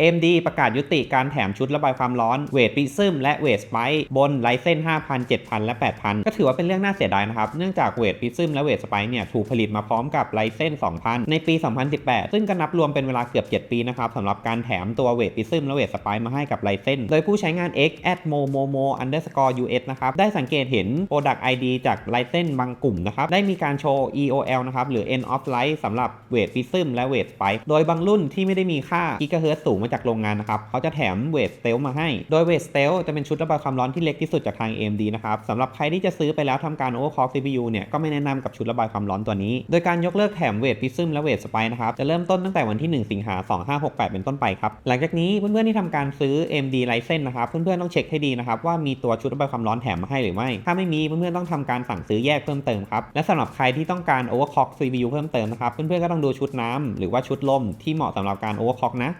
AMD ประกาศยุติการแถมชุดระบายความร้อนเวทปิซึมและเวทสไปบนไลเซน5,000 7,000 และ 8,000 ก็ถือว่าเป็นเรื่องน่าเสียดายนะครับ เนื่องจากเวทปิซึมและเวทสไปเนี่ยถูกผลิตมาพร้อมกับไลเซน2,000 ในปี 2018 ซึ่งก็นับรวมเป็นเวลาเกือบ 7 ปีนะครับสำหรับการแถมตัวเวทปิซึมและเวทสไปมาให้กับไลเซนโดยผู้ใช้งาน x at momomo underscore us นะครับได้สังเกตเห็น Product ID จากไลเซนบางกลุ่มนะครับได้มีการโชว์ EOL นะครับหรือ end of life สำหรับเวทปิซึมและเวทสไปโดยบางรุ่นที่ไม่ได้มีค่ากิกะเฮิร์ตสูงมาจากโรงงานนะครับเขาจะแถมเวทสเตลมาให้ โดยเวทสเตลจะเป็นชุดระบายความร้อนที่เล็กที่สุดจากทาง AMD นะครับสำหรับใครที่จะซื้อไปแล้วทำการ overclock CPU เนี่ยก็ไม่แนะนำกับชุดระบายความร้อนตัวนี้ โดยการยกเลิกแถมเวทพิซึมและเวทสไปนะครับจะเริ่มต้นตั้งแต่วันที่ 1 สิงหา2568 เป็นต้นไปครับหลังจากนี้เพื่อนๆที่ทำการซื้อ AMD Ryzen นะครับเพื่อนๆต้องเช็คให้ดีนะครับว่ามีตัวชุดระบายความร้อนแถมมาให้หรือไม่ ถ้าไม่มีเพื่อนๆต้องทำการสั่งซื้อแยกเพิ่มเติมครับและสำหรับใครที่ต้องการ overclock CPU เพิ่มเติมนะครับเพื่อนๆก็ต้องดูชุดน้ำหรือว่าชุดลมที่เหมาะสำหรับการ overclock นะ